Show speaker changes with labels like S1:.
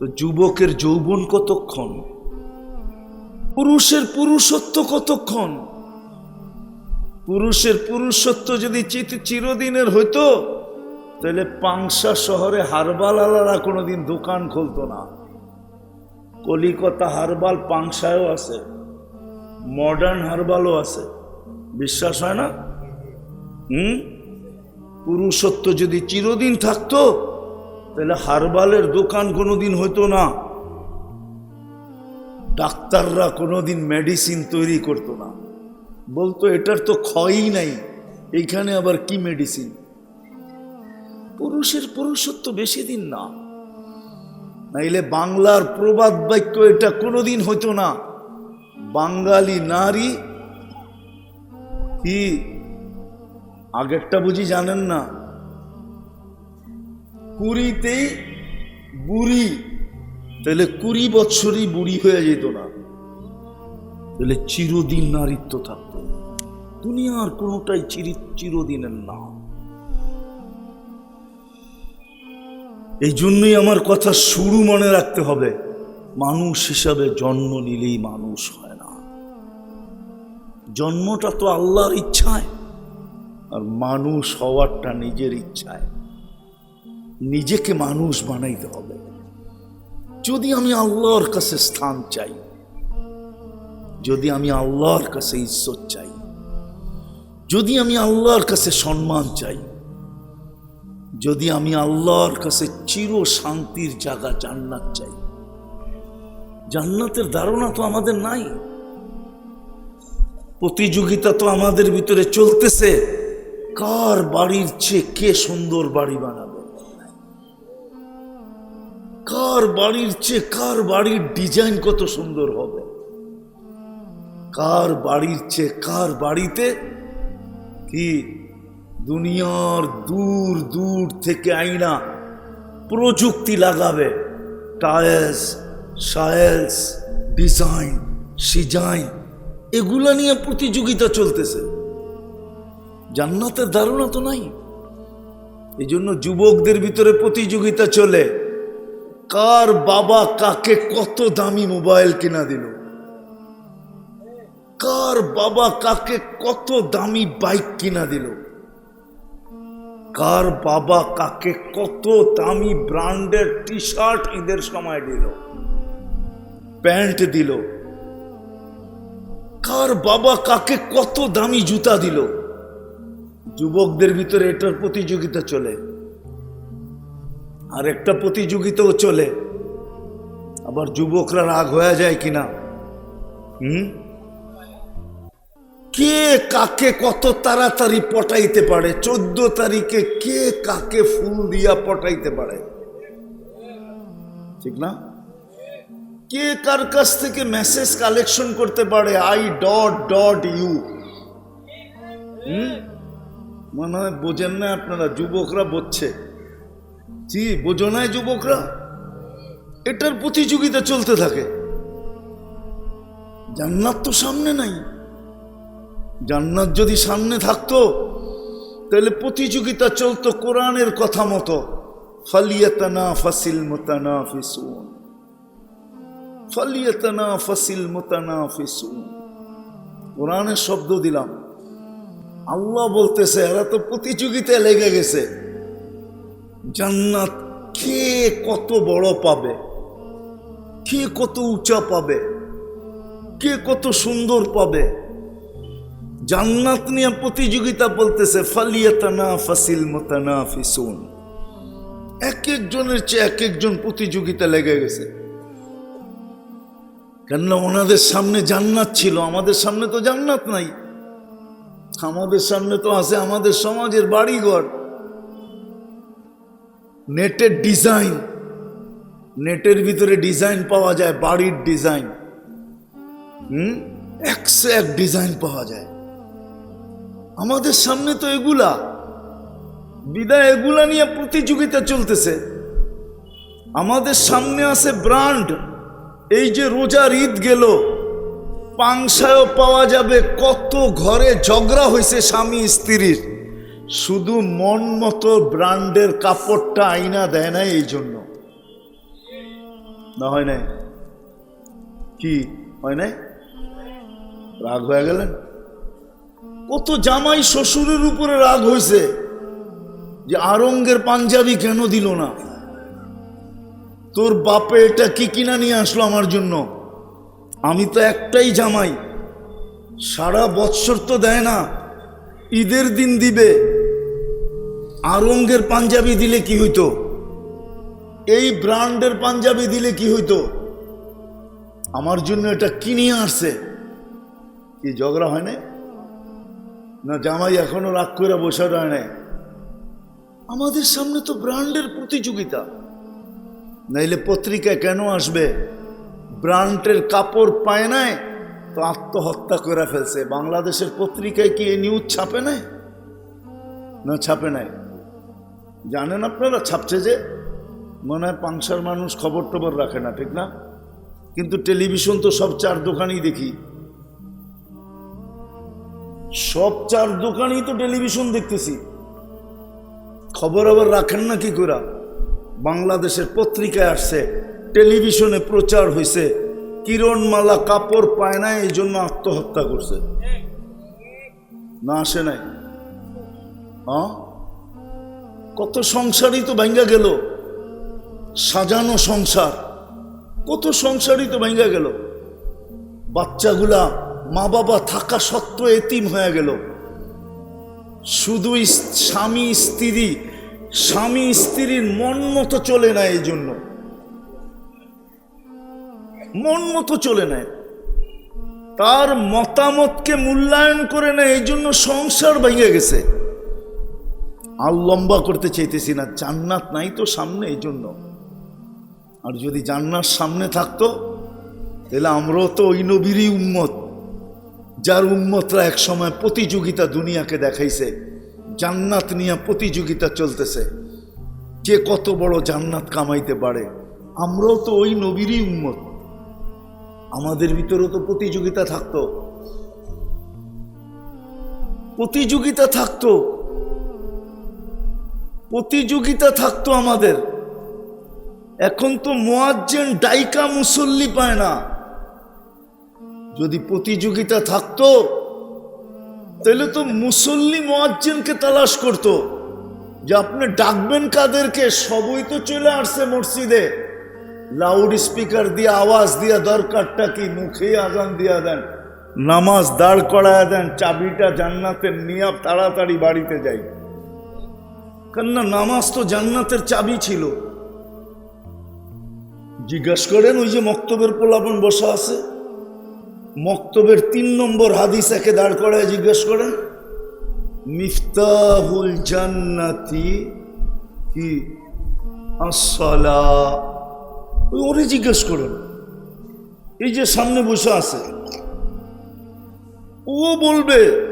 S1: তো যুবকের যৌবন কতক্ষণ? পুরুষের পুরুষত্ব কতক্ষণ? পুরুষের পুরুষত্ব যদি চিরদিনের হইতো, তাহলে পাংসা শহরে হারবাল আলারা কোনোদিন দোকান খুলতো না। কলিকতা হারবাল পাংসায়ও আছে, মডার্ন হারবালও আছে। বিশ্বাস হয় না? হুম? পুরুষত্ব যদি চিরদিন থাকতো তাহলে হারবালের দোকান কোনোদিন হতো না। ডাক্তাররা কোনোদিন মেডিসিন তৈরি করতো না। বলতো, এটার তো ক্ষয়ই নাই এখানে আবার কি মেডিসিন? পুরুষের পুরুষত্ব বেশি দিন না। নাইলে বাংলার প্রবাদ বাক্য এটা কোনোদিন হতো না। বাঙালি নারী কি, আগেরটা বুঝি জানেন না? কুড়িতেই বুড়ি, তাহলে কুড়ি বৎসরই বুড়ি হয়ে যেত না। তাহলে চিরদিন নারীত্ব থাকতো। দুনিয়ার কোনোটাই চির, চিরদিনের না। এই জন্যই আমার কথা শুরু মনে রাখতে হবে, মানুষ হিসাবে জন্ম নিলেই মানুষ হয় না। জন্মটা তো আল্লাহর ইচ্ছায়, আর মানুষ হওয়ারটা নিজের ইচ্ছায়। নিজেকে মানুষ বানাইতে হবে। যদি আমি আল্লাহর কাছে স্থান চাই, যদি আমি আল্লাহর কাছে ঈশ্বর চাই, যদি আমি আল্লাহর কাছে সম্মান চাই, যদি আমি আল্লাহর কাছে চির শান্তির জায়গা জান্নাত চাই, জান্নাতের ধারণা তো আমাদের নাই। প্রতিযোগিতা তো আমাদের ভিতরে চলতেছে। কার বাড়ির চেয়ে কে সুন্দর বাড়ি বানাবে? কার বাড়ির চেয়ে কার বাড়ির ডিজাইন কত সুন্দর হবে? কার বাড়ির চেয়ে কার বাড়িতে কি দুনিয়ার দূর দূর থেকে আইনা প্রযুক্তি লাগাবে? টায়েলস সায়েলস ডিজাইন সিজাইন এগুলা নিয়ে প্রতিযোগিতা চলতেছে। জান্নাতের ধারণা তো নাই। এই জন্য যুবকদের ভিতরে প্রতিযোগিতা চলে। কার বাবা কাকে কত দামি মোবাইল কিনা দিল? কার বাবা কাকে কত দামি বাইক কিনা দিল? কার বাবা কাকে কত দামি ব্র্যান্ডের টি শার্ট ঈদের সময় দিল? প্যান্ট দিল? কার বাবা কাকে কত দামি জুতা দিল? যুবকদের ভিতরে এটার প্রতিযোগিতা চলে। আর একটা প্রতিযোগিতাও চলে। আবার যুবকরা রাগ হয়ে যায় কিনা? হুম? কে কাকে কত তাড়াতাড়ি পটাইতে পারে? চোদ্দ তারিখে কে কাকে ফুল দিয়া পটাইতে পারে? ঠিক না? কে কার কাছ থেকে মেসেজ কালেকশন করতে পারে? I dot dot U hmm? মনে হয় বোঝেন না আপনারা, যুবকরা বুঝছে। জি, বোঝো নাই যুবকরা। এটার প্রতিযোগিতা চলতে থাকে। জান্নাত তো সামনে নাই। জান্নাত যদি সামনে থাকতো, তাহলে প্রতিযোগিতা চলতো কোরআনের কথা মতো। ফালিয়াতানা ফাসিল মোতানা ফিসুন ফালিয়াতানা ফাসিল মোতানা ফিসুন কোরআনের শব্দ দিলাম। আল্লাহ বলতেছে, এরা তো প্রতিযোগিতায় লেগে গেছে। জান্নাত কে কত বড় পাবে? কে কত উঁচা পাবে? কে কত সুন্দর পাবে? জান্নাত নিয়ে প্রতিযোগিতা বলতেছে ফালিয়াতানা ফাসিল মোতানা ফিসুন এক একজনের চেয়ে এক একজন প্রতিযোগিতা লেগে গেছে। কেননা ওনাদের সামনে জান্নাত ছিল, আমাদের সামনে তো জান্নাত নাই। আমাদের সামনে তো আছে আমাদের সমাজের বাড়িঘর। নেটের ডিজাইন। নেটের ভিতরে ডিজাইন পাওয়া যায়, বাড়ির ডিজাইন। হুম? একশো এক ডিজাইন পাওয়া যায়। আমাদের সামনে তো এগুলা। বিদায় এগুলা নিয়ে প্রতিযোগিতা চলতেছে। আমাদের সামনে আছে ব্র্যান্ড। এই যে রোজার ঈদ গেল, পাংশায়ও পাওয়া যাবে কত ঘরে ঝগড়া হয়েছে স্বামী স্ত্রীর। শুধু মন মতো ব্র্যান্ডের কাপড়টা আইনা দেয় না এই জন্য। না হয় নাই? কি? হয় নাই? রাগ হয়ে গেলেন? কত জামাই শ্বশুরের উপরে রাগ হয়েছে যে আরঙ্গের পাঞ্জাবি কেন দিল না? তোর বাপে এটা কি কিনা নিয়ে আসলো আমার জন্য? আমি তো একটাই জামাই। সারা বৎসর তো দেয় না। ঈদের দিন দিবে। আরঙ্গের পাঞ্জাবি দিলে কি হইতো? এই ব্র্যান্ডের পাঞ্জাবি দিলে কি হইতো? আমার জন্য এটা কি নিয়ে আসছে কি ঝগড়া হয় না না, জামাই এখনও রাগ করে বসে রয় নাই। আমাদের সামনে তো ব্র্যান্ডের প্রতিযোগিতা। নাইলে পত্রিকায় কেন আসবে? ব্র্যান্ডের কাপড় পায় নাই, তো আত্মহত্যা করে ফেলছে। বাংলাদেশের পত্রিকায় কি এই নিউজ ছাপে নাই? না, ছাপে নাই। জানেন আপনারা? ছাপছে যে মনে হয় পাংশার মানুষ খবর টবর রাখে না, ঠিক না? কিন্তু টেলিভিশন তো সব চার দোকানই দেখি। সব চার দোকানই তো টেলিভিশন দেখতেছি। খবর আবার রাখেন না কি করে বাংলাদেশের পত্রিকায় আসছে, টেলিভিশনে প্রচার হয়েছে কিরণমালা কাপড় পায় না এই জন্য আত্মহত্যা করছে। না আসে নাই। হ্যাঁ কত সংসারই তো ভাঙ্গা গেল। সাজানো সংসার, কত সংসারই তো ভাঙ্গা গেল। বাচ্চাগুলা মা বাবা থাকা সত্ত্বেও এতিম হয়ে গেল। শুধু স্বামী, স্ত্রী, স্বামী, স্ত্রীর মন মতো চলে না এই জন্য। মন মতো চলে নেয় তার মতামতকে মূল্যায়ন করে না, এই জন্য সংসার ভেঙে গেছে। আর লম্বা করতে চাইতেছি না। জান্নাত নাই তো সামনে এই জন্য আর যদি জান্নাত সামনে থাকতো, তাহলে আমরাও তো ওই নবীরই উম্মত, যার উম্মতরা এক সময় প্রতিযোগিতা দুনিয়াকে দেখাইছে, জান্নাত নিয়ে প্রতিযোগিতা চলতেছে। যে কত বড় জান্নাত কামাইতে পারে, আমরাও তো ওই নবীরই উম্মত। আমাদের ভিতরেও তো প্রতিযোগিতা থাকতো। প্রতিযোগিতা থাকতো। প্রতিযোগিতা থাকতো আমাদের। এখন তো মোয়াজ্জেন ডাইকা মুসল্লি পায় না। যদি প্রতিযোগিতা থাকতো, তাহলে তো মুসল্লি মোয়াজ্জেনকে তালাশ করতো। যে আপনি ডাকবেন কাদেরকে, সবই তো চলে আসছে মসজিদে। লাউড স্পিকার দিয়ে আওয়াজ দিয়া দরকারটা কি? মুখে আজান দিয়া দেন, নামাজ দাঁড় করায় দেন, চাবিটা জান্নাতের নিয়ে তাড়াতাড়ি বাড়িতে যাই। কেননা নামাজ তো জান্নাতের চাবি ছিল। জিজ্ঞাসা করেন, ওই যে মক্তবের পোলাপন বসা আছে? মক্তবের তিন নম্বর হাদিস একে দাঁড় করায় জিজ্ঞেস করেন, মিফতাহুল জান্নাতি কি আসসালা? ওই ওরে জিজ্ঞেস করেন। এই যে সামনে বসে আছে। ও বলবে